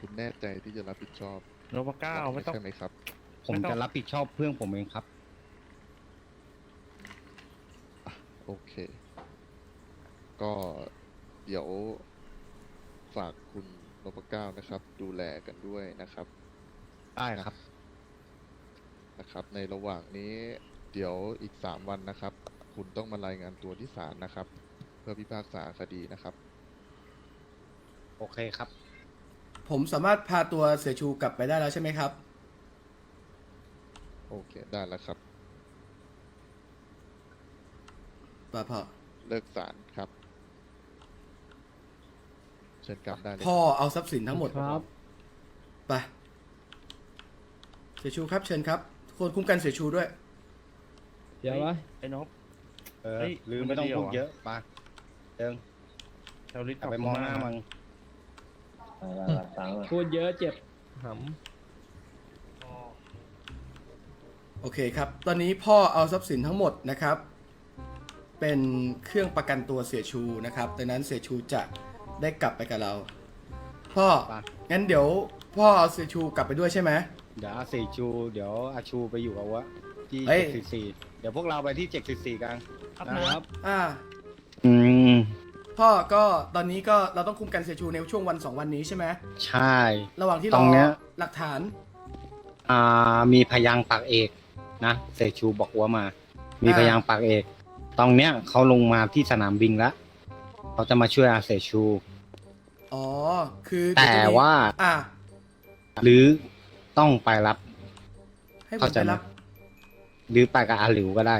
คุณแน่ใจที่จะรับผิดชอบโนบเก้าไม่ต้อง ใช่ไหมครับ ผมไม่ต้องจะรับผิดชอบเพื่อนผมเองครับ โอเค ก็เดี๋ยวฝากคุณนพเก้านะครับ ดูแลกันด้วยนะครับ ได้ครับ นะครับ ในระหว่างนี้เดี๋ยวอีกสามวันนะครับ คุณต้องมารายงานตัวที่ศาลนะครับ เพื่อพิพากษาคดีนะครับ โอเคครับ ผมสามารถพาตัวเสียชูกลับไปได้แล้วใช่ไหมครับ โอเค ได้แล้วครับ ป่าพ่อ เลิกศาลครับ เชิญกลับได้เลย พ่อเอาทรัพย์สินทั้งหมดครับ ไป เสียชูครับเชิญครับทุกคนคุ้มกันเสียชูด้วย เดี๋ยววะไอ้นบเออเฮ้ยลืมมันไม่ต้องจะดีเหรอพูดเยอะไปเดิง แถวลิศกลับไปมองหน้ามัน พูดเยอะเจ็บหโอเคครับ ตอนนี้พ่อเอาทรัพย์สินทั้งหมดนะครับ เป็นเครื่องประกันตัวเสียชูนะครับดังนั้นเสียชูจะได้กลับไปกับเรา พ่อไปงั้นเดี๋ยว พ่อเอาเสียชูกลับไปด้วยใช่ไหม เดี๋ยวอาเซชู เดี๋ยวอาชูไปอยู่กับวะที่เฮ้ย เจ็ดสิบสี่เดี๋ยวพวกเราไปที่เจ็ดสิบสี่กันครับนะนะครับ อ่า อืม พ่อก็ตอนนี้ก็เราต้องคุมกันเสียชูในช่วงวันสองวันนี้ใช่ไหมใช่ ระหว่างที่ตรรองเนี้ย หลักฐาน อ่ามีพยางค์ปากเอกนะเซชูบอกว่ามา มีอ่า พยางค์ปากเอก ตรงเนี้ยเขาลงมาที่สนามบินแล้วเขาจะมาช่วยอาเซชู อ๋อ คือแต่เดี๋ยจะมีว่า อ่าหรือต้องไปรับ ให้ผมเข้าใจไปไหม รับ หรือไปกับอาหลิวก็ได้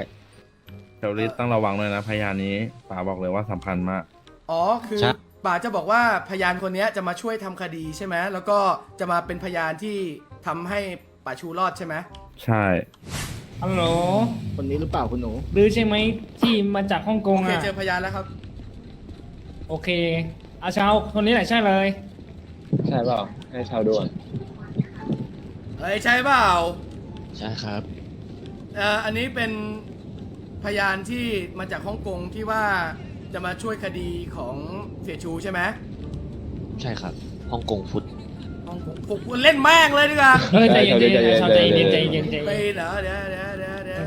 แถวลิศต้องระวังเลยนะพยานนี้ป๋าบอกเลยว่าสำคัญมาก อ๋อคือใช่ป่าจะบอกว่าพยานคนเนี้ยจะมาช่วยทำคดีใช่ไหมแล้วก็จะมาเป็นพยานที่ทำให้ป่าชูรอดใช่ไหมใช่ ฮัลโหลคนนี้หรือเปล่าคุณหนู หรือใช่ไหมที่มาจากฮ่องกงโอเคอะ เจอพยานแล้วครับ โอเคอาเชาคนนี้แหละใช่เลย ใช่เปล่าให้ชาวด่วนเอ้ยใช่เปล่าใช่ครับ เอ่ออันนี้เป็นพยานที่มาจากฮ่องกงที่ว่า จะมาช่วยคดีของเสียชูใช่ไหมใช่ครับฮ่องกงฟุตฮ่องกงผมเล่นแม่งเลยดีกว่าเฮ้ยใจเย็นใจใจเย็เย็นนอาเชาใจเย็นใจเย็นใจไปเย็นเหรอเดี๋ยวเดี๋ยวเดี๋ยวเดี๋ยว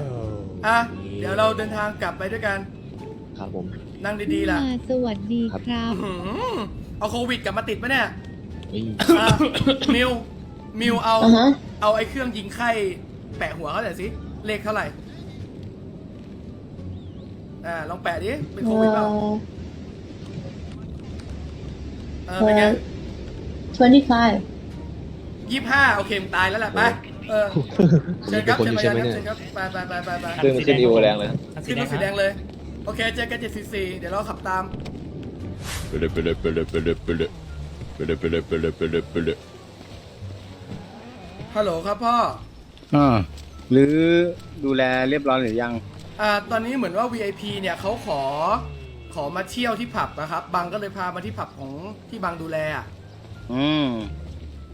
อะเดี๋ยวเราเดินทางกลับไปด้วยกันครับผม นั่งดีๆล่ะสวัสดีครับอื้อหือเอาโควิดกลับมาติดปะเนี่ยเฮ้ยอะมิวมิวเอา อ่าฮะ เอาไอ้เครื่องยิงไข้แปะหัวเขาหน่อยสิเลขเท่าไหร่ อ่าลองแปะดิเป็นโควิดเปล่าเออเป็นไง 25ยี่ห้าโอเคมึงตายแล้วแหละไปเออเชิญครับเชิญไปครับเชิญครับไปไปไปไปไปเครื่องขึ้นอีโวแรงเลยนะขึ้นรถสีแดงเลย โอเคเจอกันเจ็ดสี่สี่เดี๋ยวเราขับตามไปเลยไปเลยไปเลยไปเลยไปเลยไปเลยไปเลยไปเลยไปเลยไปเลยฮัลโหลครับพ่ออ่าหรือดูแลเรียบร้อยหรือยัง อ่าตอนนี้เหมือนว่า VIP เนี่ยเขาขอขอมาเที่ยวที่ผับนะครับ บังก็เลยพามาที่ผับของที่บังดูแลอะอืม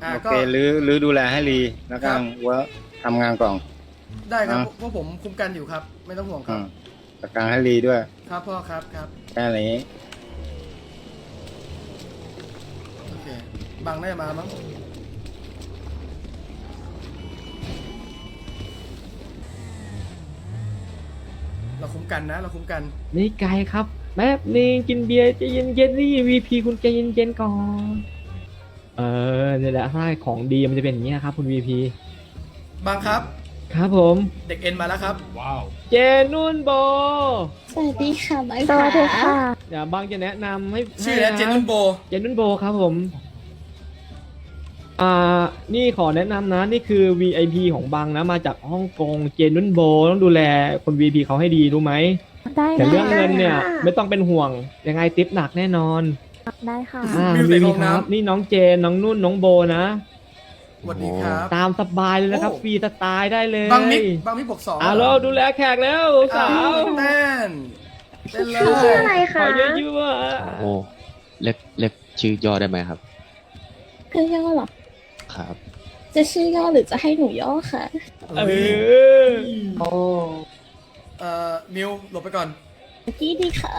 อ่าโอก็ เคหรือหรือดูแลให้รีแล้วก็ครับ ว่าทำงานก่อนได้ครับอะ พวกผมคุมกันอยู่ครับ ไม่ต้องห่วงคอืรับ มจัดการให้รีด้วยครับพ่อครับครับแค่นี้โอเคบังได้มามั้ง เราคุ้มกันนะ เราคุ้มกัน นี่ไกลครับแป๊บนึงกินเบียร์ใจเย็นเย็นๆนี่วีพีคุณใจเย็นเย็นๆก่อน เออเนี่ยแหละให้ของดีมันจะเป็นอย่างนี้ยครับ คุณวีพีบังครับ ครับผม เด็กเอ็นมาแล้วครับเจนุ่นโบสวัสดีค่ะไม้สวัสดีค่ะ เดี๋ยวบางจะแนะนำให้ชื่อแล้วให้ะเจนนุ่นโบ เจนุ่นโบครับผม อ่า นี่ขอแนะนำนะ นี่คือ VIP ของบางนะ มาจากฮ่องกง เจนุ่นโบ ต้องดูแลคน VIP เขาให้ดีรู้ไหม ได้แต่เรื่องได้เงินเนี่ยค่ะไม่ต้องเป็นห่วง ยังไงติปหนักแน่นอน ได้ค่ะ อ่า มิววีใส่พีห้องคน้ำรับ นี่น้องเจน น้องนุ่น น้องโบนะ สวัสดีครับ ตามสบายเลยนะครับ โอ้ ฟรีสไตล์ได้เลยบางมิกบางมิกบวกสองอ่าเราดูแลแขกแล้วสาวเต้นเต้นเลชื่ออะไรยขอคะเยอะๆว่า โอ้เล็กเล็กชื่อย่อได้ไหมครับ คือย่อเหรอ ครับจะชื่อย่อหรือจะให้หนูย่อค่ะเออเอ่อมิวหลบไปก่อนพี่ดีค่ะ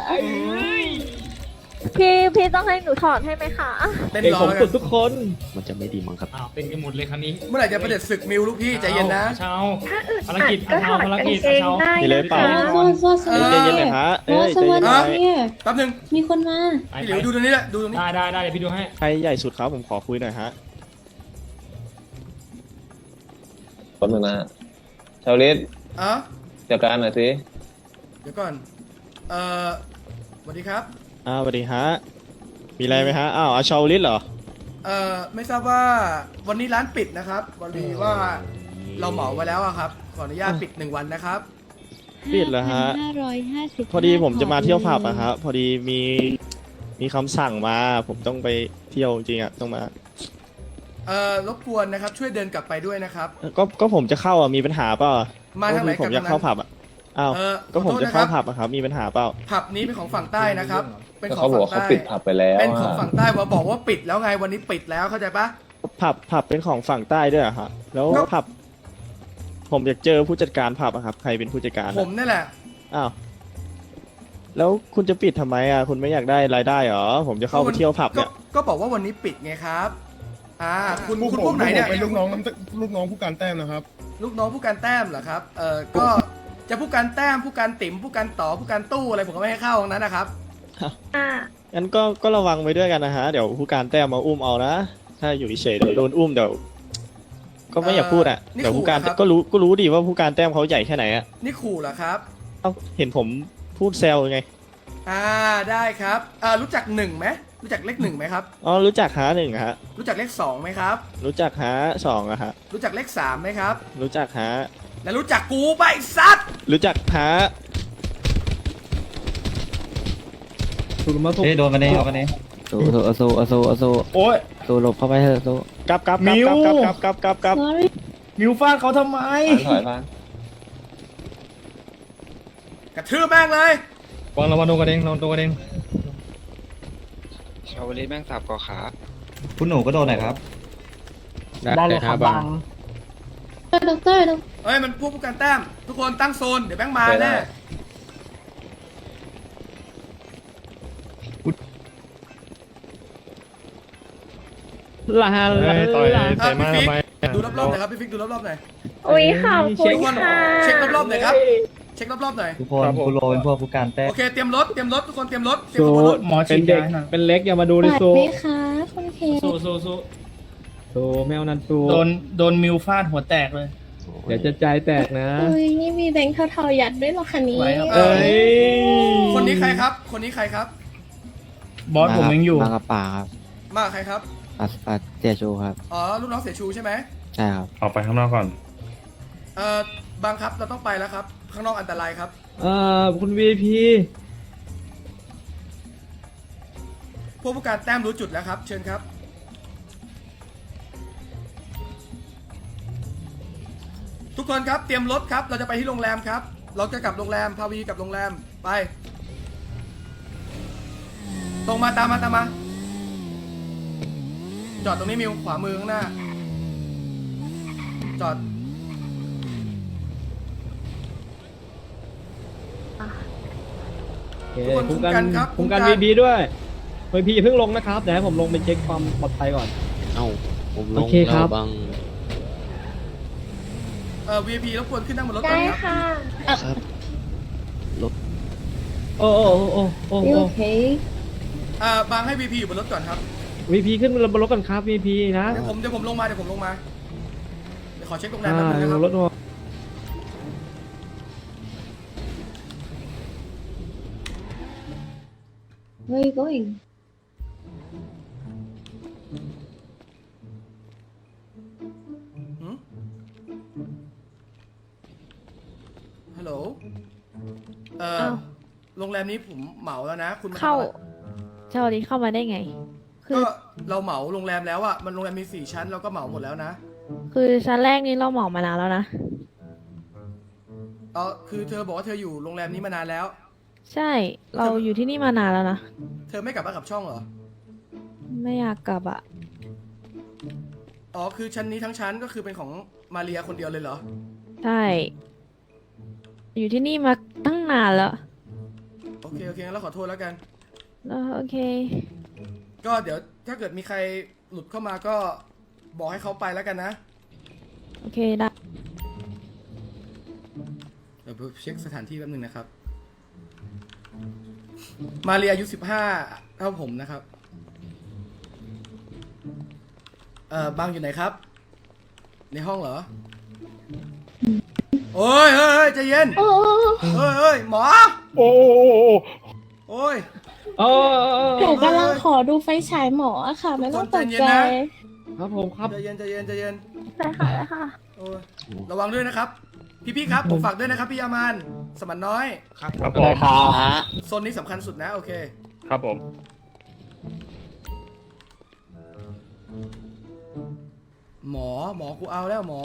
พี่พี่ต้องให้หนูถอดให้ไหมคะเต้นเด็กรอผมแล้วกัสุนดทุกคนมันจะไม่ดีมั้งครับ อ้าวเป็นกันหมดเลยคันนี้เมื่อไหร่จะประเด็จศึกมิวลูกพี่ใจเย็นนะ เช้า ถ้าอึดภารอัดกิจก็ถอดภารกางกิจเกงเช้าได้มีเลยเปล่านะคะ โซ่โซ่โซ่เออใจเย็นหน่อยฮะโซ่เอ้ยสใจวัเย็สนหดีน่อยเนี่ยแป๊บนึง มีคนมา ไปพี่หไปลิวดูตรงนี้แหละดูตรงนี้ ได้ได้ได้เดี๋ยวพี่ดูให้ ใครใหญ่สุดครับผมขอคุยหน่อยฮะ ป๊บนึงนะฮะชาวลิศอะจัดการหน่อยสิเดี๋ยวก่อน เอ่อสวัสดีครับ อ้าวสวัสดีฮะ มีอะไรไหมฮะ อ้าวอาชาวลิศเหรอ เอ่อ ไม่ทราบว่าวันนี้ร้านปิดนะครับวันนี้ว่าเราเหมาไว้แล้วอะครับ ขออนุญาตปิดหนึ่งวันนะครับ ปิดเหรอฮะ ห้าร้อยห้าสิบพอดีผมจะมาเที่ยวผับอะครับพอดีมีมีคำสั่งมา ผมต้องไปเที่ยวจริงๆอะต้องมา เอ่อรบกวนนะครับช่วยเดินกลับไปด้วยนะครับ ก็ก็ผมจะเข้าอะมีปัญหาเปล่ามาทางไหนก็คือผมกันอยากเข้าทางนั้นผับอะอ้าวเออก็ผมขอโทษจะเข้านะครับผับอะครับมีปัญหาเปล่า ผับนี้เป็นของฝั่งใต้นะครับ เป็นแล้วของเขาบอกฝั่ว่างเขาใต้ปิดผับไปแล้วเป็นของอะฝั่งใต้ว่าบอกว่าปิดแล้วไงวันนี้ปิดแล้วเข้าใจปะ ผับผับเป็นของฝั่งใต้ด้วยเหรอะฮะแล้วก็ ผับ ผมอยากเจอผู้จัดการผับอะครับ ใครเป็นผู้จัดการผอะมนี่แหละ อ้าวแล้วคุณจะปิดทำไมอะคุณไม่อยากได้รายได้เหรอผมจะเข้าไปเที่ยวผับก็เนี่ยก็บอกว่าวันนี้ปิดไงครับ อ่าคุณคุณพวกไหนเนี่ย เป็นลูกน้องน้ำลูกน้องผู้การแต้มนะครับ ลูกน้องผู้การแต้มเหรอครับ เออก็จะผู้การแต้มผู้การติ๋มผู้การต่อผู้การตู้อะไรผมก็ไม่ให้เข้าตรงนั้นนะครับ อ่างั้นก็ก็ระวังไว้ด้วยกันนะฮะ เดี๋ยวผู้การแต้มมาอุ้มเอานะ ถ้าอยู่เฉยๆเดี๋ยวโดนอุ้มเดี๋ยว ก็ไม่อยากพูดอะ เอ่อนี่เดี๋ยวผู้การขู่เหรอครับ ก็รู้ก็รู้ดีว่าผู้การแต้มเขาใหญ่แค่ไหนอะนี่ขู่เหรอครับ เอ้าเห็นผมพูดแซวไง อ่าได้ครับอ่ารู้จักหนึ่งไหม รู้จักเลขหนึ่งไหมครับ อ๋อรู้จักหาหนึ่งฮะ รู้จักเลขสองไหมครับ รู้จักหาสองอะฮะ รู้จักเลขสามไหมครับ รู้จักหาและรู้จักกูไปะไอ้ซัดรู้จักหาถูกมาถูกเฮ้ยโดนกันเองเอากันเองโซโซโซโซโซโอ้ยโซหลบเข้าไปเถอะโซกลับกลับกลับมิวกลับกลับกลับกลับกลับ sorry มิวฟาดเขาทำไม ถอยมากระทืบแม่งเลย วางระวังโดนกันเองระวังโดนกันเองชาวลิศแม่งสับก่อขาคุณหนูก็โดนหน่อยครับ ได้เลยครับบางด็อกเตอร์ด็อกเฮ้ยมันพวกผู้การแต้ม ทุกคนตั้งโซน เดี๋ยวแบงค์มาแน่ลาลาเฮ้ยต่อยลาเตะมาทำไมดูรอบๆหน่อยครับพี่ฟิกดูรอบๆหน่อย อุ้ยขอบคุทุณกคนค่ะ เช็ครอบๆหน่อยครับเช็ครอบๆหน่อยทุกคนคุณโรเป็นพวกผู้การแต้โอเคเตรียมรถเตรียมรถทุกคนเตรียมรถเตรียมโซขบวนรถหมอฉีเป็นดเด็กยาให้หน่อยเป็นเล็กอย่ามาดูเลยบาดโซไหมคะคุณเคสู้สู้สู้โซแมวนันโซโดนโดนมิวฟาดหัวแตกเลย เดี๋ยวจะใจแตกนะอุ้ยนี่มีแบงค์เทาๆยัดด้วยเหรอคะนี้ ไหวครับ เอ้เอ้ยยคนนี้ใครครับ คนนี้ใครครับ บอสผมยังอยู่ มากับป่าครับมาใครครับป่าป่าเจียชูครับ อ๋อลูกน้องเสียชูใช่ไหมใช่ครับ ออกไปข้างนอกก่อน เอ่อ บางครับเราต้องไปแล้วครับ ข้างนอกอันตรายครับ เอ่อคุณ VIP พวกผู้การแต้มรู้จุดแล้วครับ เชิญครับ ทุกคนครับเตรียมรถครับ เราจะไปที่โรงแรมครับ เราจะกลับโรงแรมพาวีกลับโรงแรมไป ตรงมาตามมาตามมา จอดตรงนี้มิวขวามือข้างหน้า จอด โอเค ทุกคนคุ้มคุ้มกักันนครับคุ้มกันคุ้มกัน VP ด้วย VP อย่าเพิ่งลงนะครับเดี๋ยวให้ผมลงไปเช็คความปลอดภัยก่อน เอ้าผมลโองเคครับแล้วบางเอ่อ VIP รบกวนขึ้นนั่งบนรถก่ได้อนครับ ค่ะ ครับ โอ้โอ้โอ้โอ้ยูโอ้โอเคอ่าบางให้ VP อยู่บนรถก่อนครับ VP ขึ้นบนรถกันครับ VP นะเดี๋ยวผมเดี๋ยวผมลงมาเดี๋ยวผมลงมา เดี๋ยวขอเช็คโรงแรมอ่าแป๊บนึงนะครับ รถหัว where are you going หืมฮัลโหลเอ่อ อ้าว โรงแรมนี้ผมเหมาแล้วนะ คุณมาทำเข้าอะไรชาวลิตเข้ามาได้ไง คือ ก็เราเหมาโรงแรมแล้วอะมันโรงแรมมีสี่ชั้นเราก็เหมาหมดแล้วนะ คือชั้นแรกนี้เราเหมามานานแล้วนะ เออคือเธอบอกว่าเธออยู่โรงแรมนี้มานานแล้ว ใช่ เราอยู่ที่นี่มานานแล้วนะ เธอไม่กลับมากับช่องเหรอ ไม่อยากกลับอะอ๋อ คือชั้นนี้ทั้งชั้นก็คือเป็นของมาเรียคนเดียวเลยเหรอ ใช่ อยู่ที่นี่มาตั้งนานแล้วโอเค โอเคงั้นเราขอโทษแล้วกัน แล้วโอเค ก็เดี๋ยวถ้าเกิดมีใครหลุดเข้ามาก็บอกให้เขาไปแล้วกันนะ โอเคได้ เดี๋ยวเช็คสถานที่แป๊บนึงนะครับ มาเรียอายุสิบห้าเท่าผมนะครับ เอ่อบางอยู่ไหนครับ ในห้องเหรอ โอ้ยเฮ้ยเฮ้ยใจเย็นโอ้เฮ้ยเฮ้ยหมอ โอ้โอ้ย โอ้หนูกำลังขอดูไฟฉายหมออะค่ะ ไม่ต้องตกใจเย็ใจนนะครับผมครับ ใจเย็นใจเย็นใจเย็นได้ค่ะได้ค่ะ โอ้ยระวังด้วยนะครับ พี่พี่ๆครับ ผมฝากด้วยนะครับพี่ยามาน สมันน้อย ครับผมโซนนี้สำคัญสุดนะ โอเค ครับผม หมอหมอกูเอาแล้วหมอ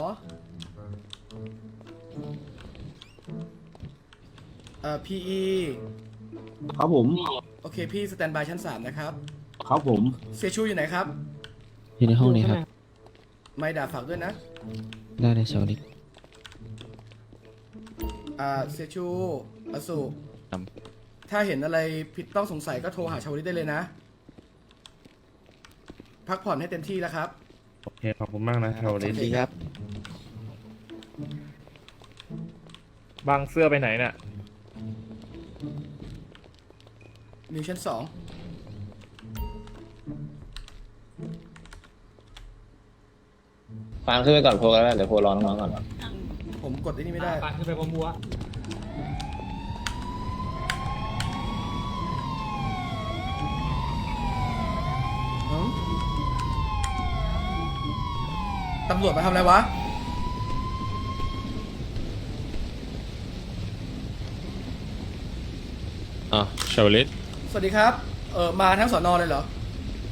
เอ่อ PE ครับผม โอเค พี่สแตนบายชั้นสามนะครับ ครับผม เสียชูอยู่ไหนครับ อยู่ในห้องนี้ครับ ไม่ด่าฝากด้วยนะ ได้เลยชาวลิต อ่าเสียชูอสุครับ ถ้าเห็นอะไรผิดต้องสงสัยก็โทรหาชาวลิตได้เลยนะ พักผ่อนให้เต็มที่แล้วครับ โอเคขอบคุณมากนะชาวลิตดีครับ บางเสื้อไปไหนน่ะนิวชั้นสองฟางขึ้นไปก่อนโพลกันแล้วเดี๋ยวโพลรอน้องๆก่อน ผมกดไอ้นี่ไม่ได้ปานขึ้นไปบนบัวหืมตำรวจมาทำอะไรวะ อะชาวลิตสวัสดีครับ เออมาทั้งสอนอเลยเหรอ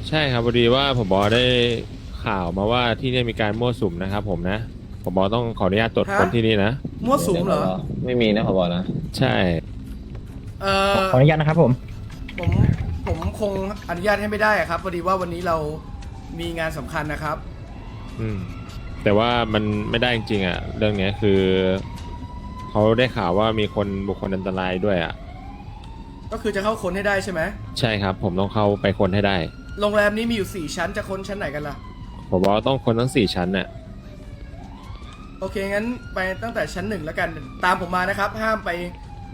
ใช่ครับพอดีว่าผมบอกได้ข่าวมาว่าที่นี่มีการมั่วสุมนะครับผมนะ ผมบอกต้องขออนุญาตตรวจฮะคนที่นี่นะ มั่วสุมเหรอ ไม่มีนะขอบอนะ ใช่ เออขออนุญาตนะครับผม ผมผมคงอนุญาตให้ไม่ได้อะครับพอดีว่าวันนี้เรามีงานสำคัญนะครับ อืม แต่ว่ามันไม่ได้จริงๆอะ เรื่องเนี้ยคือ เขาได้ข่าวว่ามีคนบุคคลอันตรายด้วยอะ ก็คือจะเข้าค้นให้ได้ใช่ไหมใช่ครับ ผมต้องเข้าไปค้นให้ได้ โรงแรมนี้มีอยู่สี่ชั้นจะค้นชั้นไหนกันล่ะ ผมบอกว่าต้องค้นทั้งสี่ชั้นน่ะ โอเคงั้นไปตั้งแต่ชั้นหนึ่งแล้วกันตามผมมานะครับ ห้ามไป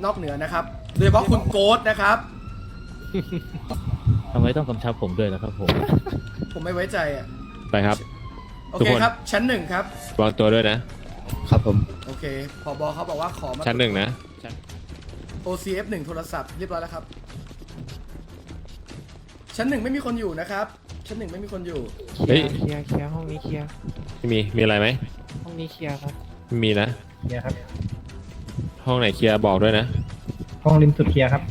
นอกเหนือนะครับโดยเฉพาะคุณโกดนะครับ ทำไมต้องกำชับผมด้วยนะครับผม ผมไม่ไว้ใจอะไปครับ โอทุกเคคน ครับ ชั้นหนึ่งครับวางตัวด้วยนะ ครับผม โอเคผอบอเขาบอกว่าขอมา ชั้นหนึ่งนะ OCF หนึ่งโทรศัพท์เรียบร้อยแล้วครับ ชั้นหนึ่งไม่มีคนอยู่นะครับ ชั้นหนึ่งไม่มีคนอยู่เฮ้ยเคลียร์เคลียร์ห้องนี้เคลียร์ไม่มีมีอะไรไหมห้อ งนี้เคลียร์ครับไม่มีนะ เคลียร์ครับห้องไหนเคลียร์บอกด้วยนะ ห้องริมสุดเคลียร์ครับ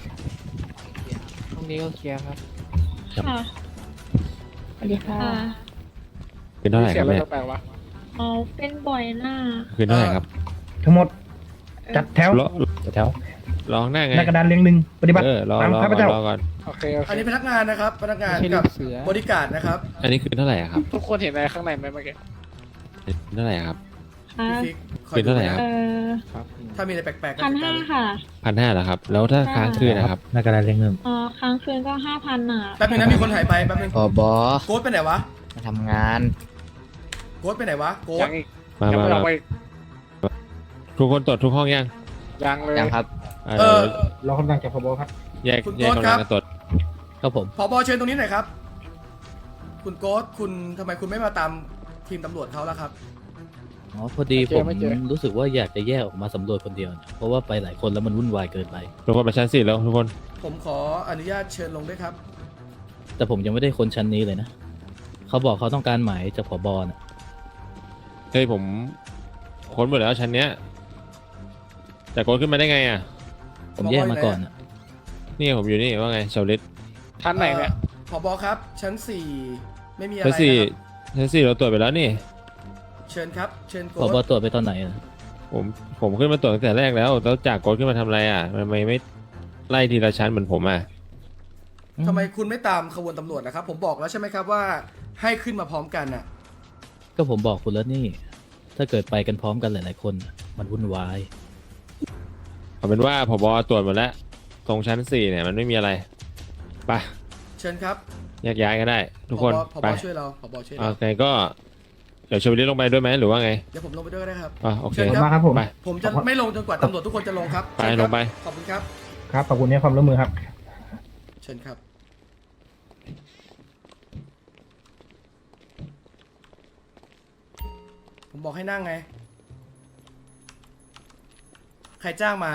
ห้องนี้ก็เคลียร์ครับค่ะสวัสดีค่ะคืนเท่าไหร่ครับเนี่ยอ๋อเป็นบ่อยหน้าคืนเท่าไหร่ครับทั้งหมดจัดแถวรอจัดแถวรอข้างหน้าไงหน้ากระดานเรียงหนึ่งปฏิบัติเออรอตามรอข้าพก่อนเจ้ารอก่อน โอเคโอเคอันนี้พนักงานนะครับ พนักงานไม่ใช่กับลูกเสือบริการนะครับ อันนี้คืนเท่าไหร่อะครับ ทุกคนเห็นอะไรข้างในไหมเมื่อกี้คืนเท่าไหร่อะครับ ค่ะพี่ฟิกคอยเป็นเท่าไหร่ครับเอ่อครับถ้ามีอะไรแปลกๆก็พันจัดกาห้ารเลยค่ะ พันห้าเหรอครับ แล้วถ้าค้างคืนนะครับหน้ากระดานเรียงหนึ่งเอ่อค้างคืนก็ห้าพันอะ แป๊บนึงนะมีคนหายไปแป๊บนึงพอบอโกดไปไหนวะมาทำงานโกดไปไหนวะโกยัดงอีกมายังมาไม่ลมางไปทุกคนตรวจทุกห้องยังยังเลยยังครับ อ่าเออ รอคำสั่งจากพบครับ แยกคุณแยกโต๊ดกำครัลับ งกันตรวจครับผมผอบอเชิญตรงนี้หน่อยครับ คุณโกดคุณทำไมคุณไม่มาตามทีมตำรวจเขาล่ะครับ อ๋อพอดีผมรู้สึกว่าอยากจะแยกออกมาสำรวจคนเดียวนะเพราะว่าไปหลายคนแล้วมันวุ่นวายเกินไป ทุกคนไปชั้นสี่แล้วทุกคน ผมขออนุญาตเชิญลงด้วยครับ แต่ผมยังไม่ได้คนชั้นนี้เลยนะ เขาบอกเขาต้องการหมายจากผบนะเฮ้ยผมค้นหมดแล้วชั้นเนี้ยแต่ค้นขึ้นมาได้ไงอะ ผมแยกมาก่อนอะนี่ผมอยู่นี่ว่าไงชาวลิตชั้นไหนเนี่ยผบครับ ชั้นสี่ไม่มีอะไรชั้นสี่นะครับชั้นสี่เราตรวจไปแล้วนี่ เชิญครับ เชิญโกผดบตรวจไปตอนไหนอะผมผมขึ้นมาตรวจตั้งแต่แรกแล้วแล้วจากกดขึ้นมาทำอะไรอะทำไมไม่ไล่ทีละชั้นเหมือนผมอะทำไมคุณไม่ตามขบวนตำรวจนะครับ ผมบอกแล้วใช่ไหมครับว่าให้ขึ้นมาพร้อมกันน่ะ ก็ผมบอกคุณแล้วนี่ ถ้าเกิดไปกันพร้อมกันหลาย ๆ คนอะมันวุ่นวาย เอาเป็นว่าผบตรวจหมดแล้วตรงชั้นสี่เนี่ยมันไม่มีอะไรไปเชิญครับแยกย้ายก็ได้ ทุกคนผบไปช่วยเราผบช่วยเรา โอเคก็เดี๋ยวชวลิตลงไปด้วยไหมหรือว่าไงเดี๋ยวผมลงไปด้วยก็ได้ครับ อะโอเคเชิญครับครับผม ไป ผมจะไม่ลงจนกว่าตำรวจทุกคนจะลงครับไปเชิญครับลงไป ขอบคุณครับ ครับขอบคุณในความร่วมมือครับ เชิญครับ ผมบอกให้นั่งไง ใครจ้างมา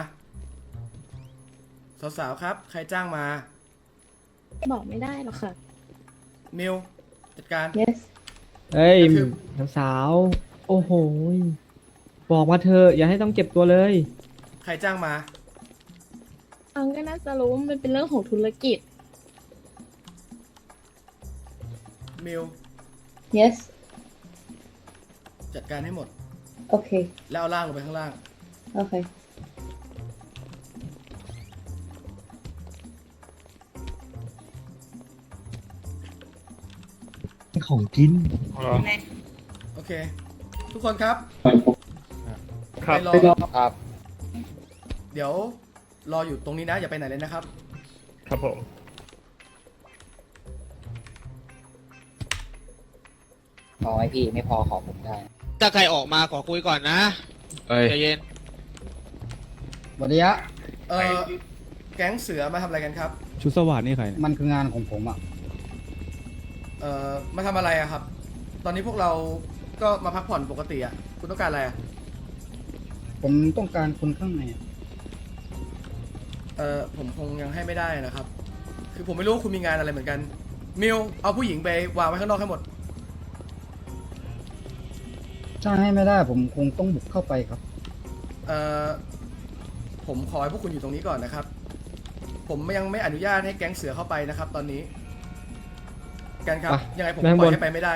สาวๆครับ ใครจ้างมา บอกไม่ได้หรอกค่ะ มิวจัดการ yes เฮ้ยก็ คือสาวๆโอ้โหยบอกมาเธอะอย่าให้ต้องเก็บตัวเลย ใครจ้างมาฟังก็น่าจะรู้ว่ามันเป็นเรื่องของธุรกิจ มิว yes จัดการให้หมด โอเค แล้วเอาล่างลงไปข้างล่าง โอเค ของกินโอเค ทุกคนครับครับไปรอครับ เดี๋ยวรออยู่ตรงนี้นะอย่าไปไหนเลยนะครับ ครับผม พอไหมพี่ไม่พอขอผมได้ ถ้าใครออกมาขอคุยก่อนนะเอ้ยใจเย็นวันนี้เออแก๊งเสือมาทำอะไรกันครับ ชุดสวัสดนี่ใครมันคืองานของผมอะเอ่อมาทำอะไรอะครับ ตอนนี้พวกเรา ก็มาพักผ่อนปกติอะคุณต้องการอะไรอะผมต้องการคนข้างในเอ่อผมคงยังให้ไม่ได้นะครับ คือผมไม่รู้ว่าคุณมีงานอะไรเหมือนกัน มิวเอาผู้หญิงไปวางไว้ข้างนอกให้หมด ถ้าให้ไม่ได้ผมคงต้องบุกเข้าไปครับ เอ่อผมขอให้พวกคุณอยู่ตรงนี้ก่อนนะครับ ผมยังไม่อนุญาตให้แก๊งเสือเข้าไปนะครับ ตอนนี้ กันครับอะยังไงผมด้านปบล่อยนให้ไปไม่ได้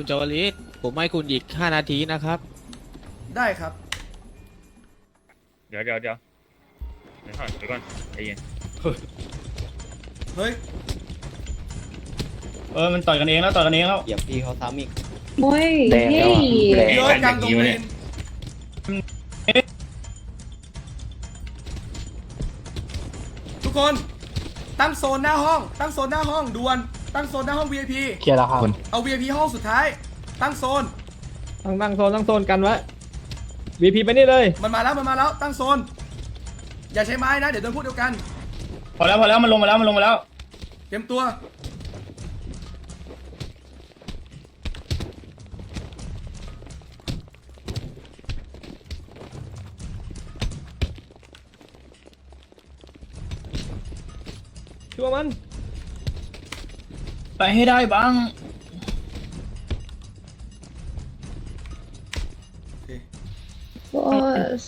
คุณจวลิตผมให้คุณอีก 5 นาทีนะครับ ได้ครับ เดี๋ยวเดี๋ยวเดี๋ยวเดี๋ยวก่อนเดี๋ยวก่อนใจเย็นเฮ้ย เออ มันต่อยกันเองแล้วต่อยกันเองแล้วอย่าพี่เขาซ้ำอีก โอ้ยแดงแล้วอะเฮ้ยเยอะจังตรงนี้ทุกคน ตั้งโซนหน้าห้อง ตั้งโซนหน้าห้องด่วน ตั้งโซนหน้าห้อง VIP เคลียร์แล้วครับเอา VIP ห้องสุดท้าย ตั้งโซน ตั้งตั้งโซนตั้งโซนกันไว้ VP ไปนี่เลยมันมาแล้วมันมาแล้วตั้งโซน อย่าใช้ไม้นะ เดี๋ยวโดนพูดเดียวกัน พอแล้วพอแล้วมันลงมาแล้วมันลงมาแล้ว เตรียมตัว ชัวร์มัน ไปให้ได้บ้าง บอส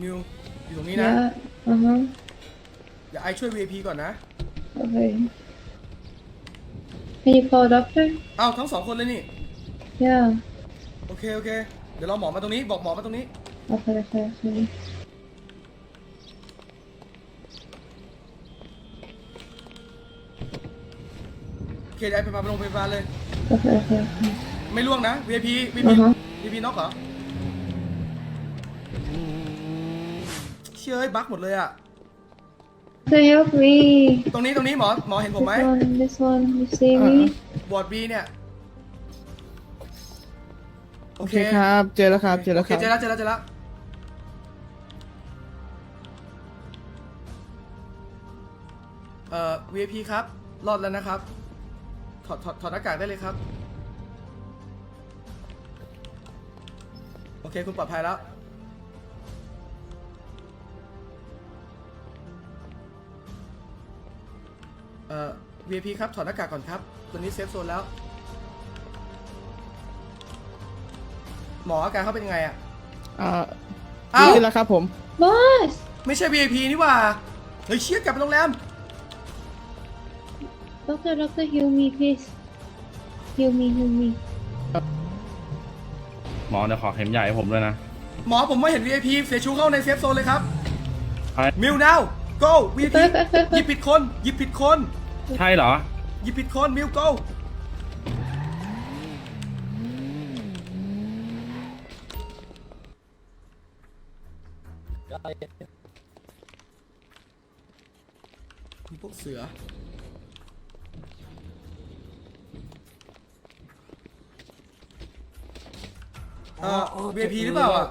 มิวอยู่ตรงนี้เยนะอะอือฮะอย่าไอช่วย VIP ก่อนนะ โอเค Can you call a doctor เอาทั้งสองคนเลยนี่ yeah โอเค โอเค เดี๋ยวเราหมอมาตรงนี้ บอกหมอมาตรงนี้โอเเคโอเคโอเคเดี๋ยวไอไปพาไปโรงพยาบาลเลย โอเคโอเคโอเค ไม่ล่วงนะ VIP อื VIP อฮะ VIP น็อกเหรอเชื่อเอ้ยบั๊กหมดเลยอะ Can you help me ตรงนี้ตรงนี้หมอหมอเห็นผมไหม this one this one you see me บอร์ด B เนี่ย โอเคครับ เจอแล้วครับ เจอแล้วโอคเครับ เจอแล้วเจอแล้วเจอแล้วเอ่อ VIP ครับ รอดแล้วนะครับ ถอดถอดถอดหน้ากากได้เลยครับ โอเค คุณปลอดภัยแล้ว เอ่อ VIP ครับ ถอดหน้ากากก่อนครับตัวนี้เซฟโซนแล้ว หมออาการเขาเป็นยังไงอะอ่าอ้าว ดีแล้วครับผม boss ไม่ใช่ VIP นี่หว่า เฮ้ยเชี่ยกลับไปโรงแรม Doctor Doctor heal me please heal me heal me หมอเดี๋ยวขอเข็มใหญ่ให้ผมด้วยนะ หมอผมไม่เห็น VIP เสียชูเข้าในเซฟโซนเลยครับ ใช่มิว now go VIP หยิบผิดคน หยิบผิดคน ใช่เหรอ หยิบผิดคน มิว go มีพวกเสือ เอ่อ VIP หรือเปล่าอะ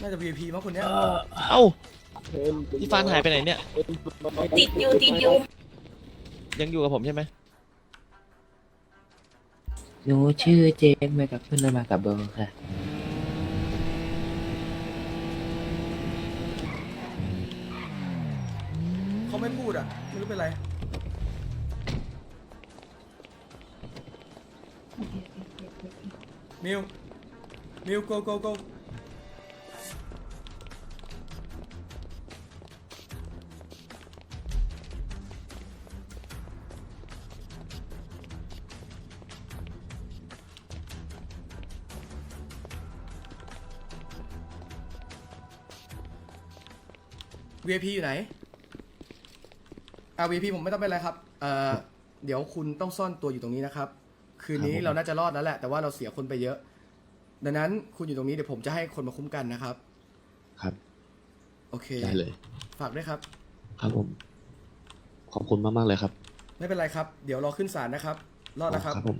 น่าจะ VIP มั้งคนเนี้ยเอ้าพี่ฟานหายไปไหนเนี่ย ติดอยู่ติดอยู่ยังอยู่กับผมใช่ไหมหนูชื่อเจนมากับเพื่อนมากับเบลค่ะ เขาไม่พูดอะไม่รู้เป็นไร มิวมิว go go go วี VIP อยู่ไหน อ่า VIP ผมไม่ต้องเป็นไรครับ เอ่อ เดี๋ยวคุณต้องซ่อนตัวอยู่ตรงนี้นะครับ คืนนี้เราน่าจะรอดแล้วแหละ แต่ว่าเราเสียคนไปเยอะ ดังนั้นคุณอยู่ตรงนี้เดี๋ยวผมจะให้คนมาคุ้มกันนะครับ ครับ โอเค ได้เลย ฝากด้วยครับ ครับผม ขอบคุณมากๆเลยครับ ไม่เป็นไรครับ เดี๋ยวรอขึ้นศาลนะครับ รอดนะครับครับผม